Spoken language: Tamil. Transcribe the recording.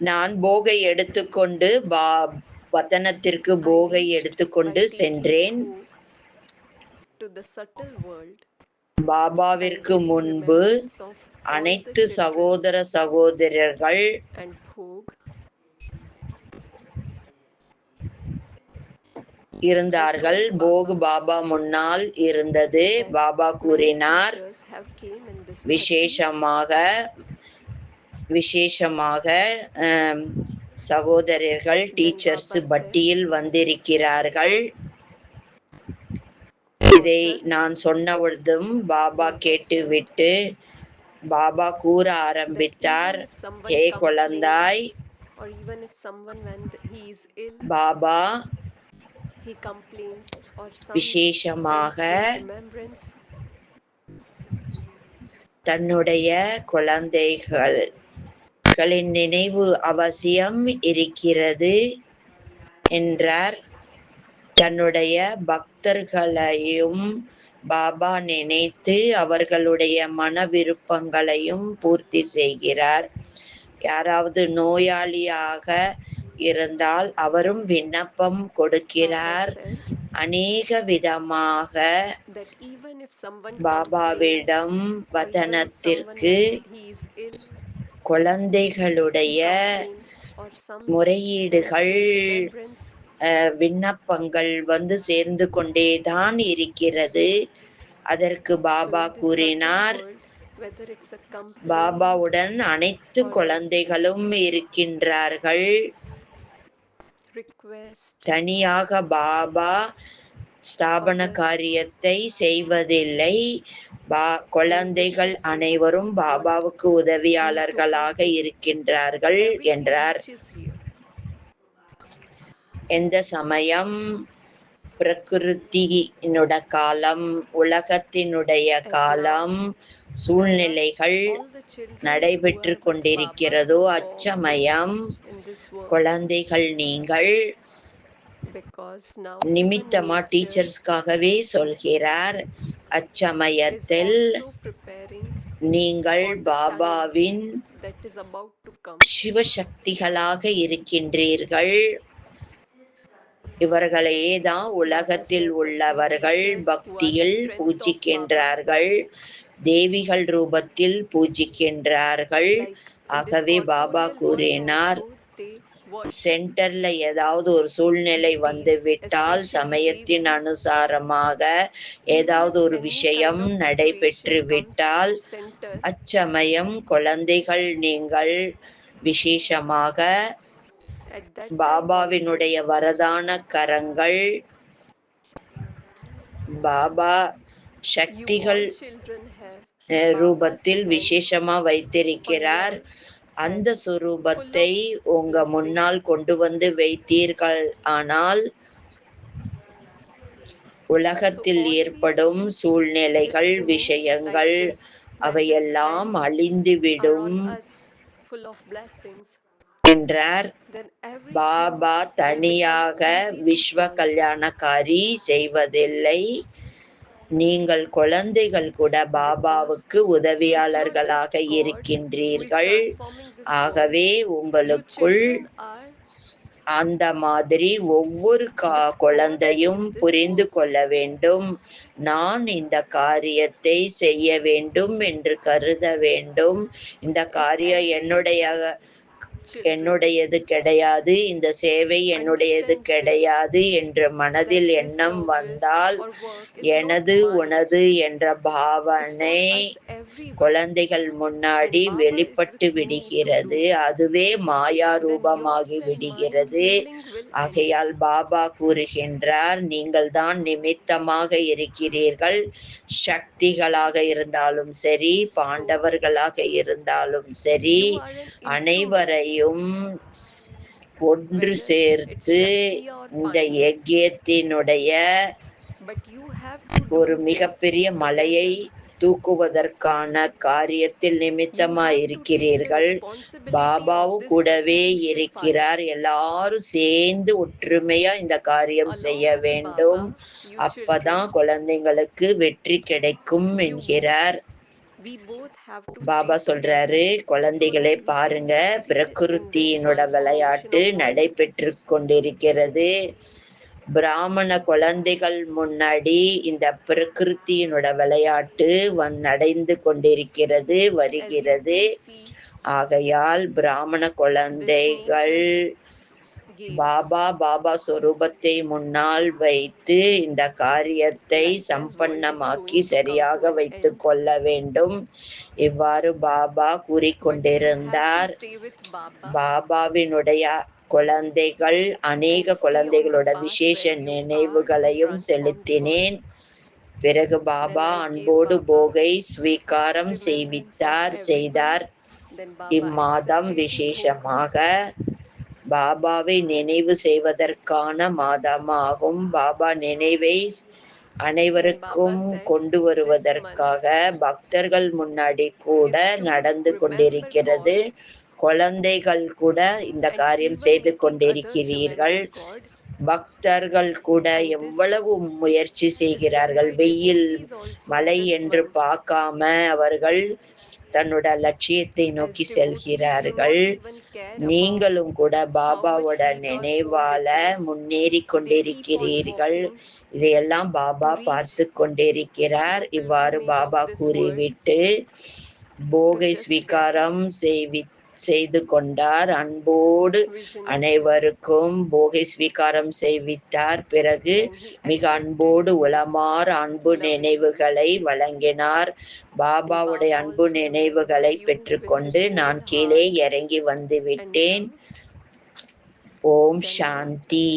நான் போகை எடுத்துக்கொண்டு பா வதனத்திற்கு போகை எடுத்துக்கொண்டு சென்றேன் பாபாவிற்கு முன்பு அனைத்து சகோதர சகோதரர்கள் இருந்தார்கள் போகு பாபா முன்னால் இருந்தது பாபா கூறினார் விசேஷமாக விசேஷமாக சகோதரர்கள் டீச்சர்ஸ் பட்டியில் வந்திருக்கிறார்கள் இதை நான் சொன்னபொழுதும் பாபா கேட்டுவிட்டு பாபா கூற ஆரம்பித்தார் ஹே குழந்தாய் பாபா விசேஷமாக தன்னுடைய குழந்தைகள் களின் நினைவு அவசியம் இருக்கிறது என்றார். தன்னுடைய பக்தர்களையும் பாபா நினைத்து அவர்களுடைய மன விருப்பங்களையும் பூர்த்தி செய்கிறார். யாராவது நோயாளியாக இருந்தால் அவரும் விண்ணப்பம் கொடுக்கிறார். அநேக விதமாக பாபாவிடம் வதனத்திற்கு குழந்தைகளுடைய முறையீடுகள் விண்ணப்பங்கள் வந்து சேர்ந்து கொண்டே தான் இருக்கிறது அதற்கு பாபா கூறினார் பாபாவுடன் அனைத்து குழந்தைகளும் இருக்கின்றார்கள் தனியாக பாபா ஸ்தாபன காரியத்தை செய்வதில்லை. பா குழந்தைகள் அனைவரும் பாபாவுக்கு உதவியாளர்களாக இருக்கின்றார்கள் என்றார். எந்த சமயம் பிரகிருத்தியினுட காலம் உலகத்தினுடைய காலம் சூழ்நிலைகள் நடைபெற்று கொண்டிருக்கிறதோ அச்சமயம் குழந்தைகள் நீங்கள் நிமித்தமா டீச்சர்ஸ்க்காகவே சொல்கிறார் அச்சமயத்தில் நீங்கள் பாபாவின். சிவசக்திகளாக இருக்கின்றீர்கள். இவர்களையே தான் உலகத்தில் உள்ளவர்கள் பக்தியில் பூஜிக்கின்றார்கள். தேவிகள் ரூபத்தில் பூஜிக்கின்றார்கள். ஆகவே பாபா கூறினார் சென்டர்ல ஏதாவது ஒரு சூழ்நிலை வந்து விட்டால் சமயத்தின் அனுசாரமாக ஏதாவது ஒரு விஷயம் நடைபெற்று விட்டால் அச்சமயம் குழந்தைகள் நீங்கள் விசேஷமாக பாபாவினுடைய வரதான கரங்கள் பாபா சக்திகள் ரூபத்தில் விசேஷமா வைத்திருக்கிறார். அந்த சுரூபத்தை உங்க முன்னால் கொண்டு வந்து வைத்தீர்கள். ஆனால் உலகத்தில் ஏற்படும் சூழ்நிலைகள் விஷயங்கள் அவையெல்லாம் அழிந்துவிடும் என்றார் பாபா தனியாக விஸ்வ கல்யாணக்காரி செய்வதில்லை. நீங்கள் குழந்தைகள் கூட பாபாவுக்கு உதவியாளர்களாக இருக்கின்றீர்கள். ஆகவே உங்களுக்குள் அந்த மாதிரி ஒவ்வொரு கா குழந்தையும் புரிந்து கொள்ள வேண்டும். நான் இந்த காரியத்தை செய்ய வேண்டும் என்று கருத வேண்டும். இந்த காரியம் என்னுடைய என்னுடையது கிடையாது. இந்த சேவை என்னுடையது கிடையாது என்ற மனதில் எண்ணம் வந்தால் எனது உனது என்ற பாவனை குழந்தைகள் முன்னாடி வெளிப்பட்டு விடுகிறது. அதுவே மாயா ரூபமாகி விடுகிறது. ஆகையால் பாபா கூறுகின்றார் நீங்கள் தான் நிமித்தமாக இருக்கிறீர்கள். சக்திகளாக இருந்தாலும் சரி பாண்டவர்களாக இருந்தாலும் சரி அனைவரையும் ஸ்- ஒன்று சேர்த்து இந்த யஜ்யத்தினுடைய ஒரு மிகப்பெரிய மலையை தூக்குவதற்கான காரியத்தில் நிமித்தமா இருக்கிறீர்கள் பாபாவும் கூடவே இருக்கிறார். எல்லாரும் சேர்ந்து ஒற்றுமையா இந்த காரியம் செய்ய வேண்டும். அப்பதான் குழந்தைங்களுக்கு வெற்றி கிடைக்கும் என்கிறார். பாபா சொல்றாரு குழந்தைகளே பாருங்க பிரகிருத்தியினோட விளையாட்டு. நடைபெற்று கொண்டிருக்கிறது பிராமண குழந்தைகள் முன்னாடி இந்த பிரகிருத்தியினோட விளையாட்டு வந் நடந்து கொண்டிருக்கிறது வருகிறது ஆகையால் பிராமண குழந்தைகள். பாபா பாபா சொரூபத்தை முன்னால் வைத்து இந்த காரியத்தை சம்பன்னமாக்கி சரியாக வைத்து. கொள்ள வேண்டும். இவ்வாறு பாபா கூறிக்கொண்டிருந்தார். பாபாவினுடைய குழந்தைகள் அநேக குழந்தைகளோட விசேஷ நினைவுகளையும் செலுத்தினேன். பிறகு பாபா அன்போடு போகை ஸ்வீகாரம் செய்வித்தார். செய்தார். இம்மாதம் விசேஷமாக பாபாவை நினைவு செய்வதற்கான மாதமாகும். பாபா நினைவை அனைவருக்கும் கொண்டு வருவதற்காக பக்தர்கள் முன்னாடி கூட நடந்து கொண்டிருக்கிறது. குழந்தைகள் கூட இந்த காரியம் செய்து கொண்டிருக்கிறீர்கள். பக்தர்கள் கூட எவ்வளவு முயற்சி செய்கிறார்கள். வெயில் மழை என்று பார்க்காம அவர்கள் தன்னோட லட்சியத்தை நோக்கி செல்கிறார்கள். நீங்களும் கூட பாபாவோட நினைவால. முன்னேறி கொண்டிருக்கிறீர்கள். இதையெல்லாம் பாபா பார்த்து கொண்டிருக்கிறார். இவ்வாறு பாபா கூறிவிட்டு போகை ஸ்வீகாரம் செய்வி செய்து கொண்டார். அன்போடு அனைவருக்கும் போகை ஸ்வீகாரம் செய்வித்தார். பிறகு மிக அன்போடு உளமாற அன்பு. நினைவுகளை வழங்கினார். பாபாவுடைய அன்பு நினைவுகளை பெற்றுக்கொண்டு நான் கீழே இறங்கி வந்து and விட்டேன் love. ஓம் சாந்தி.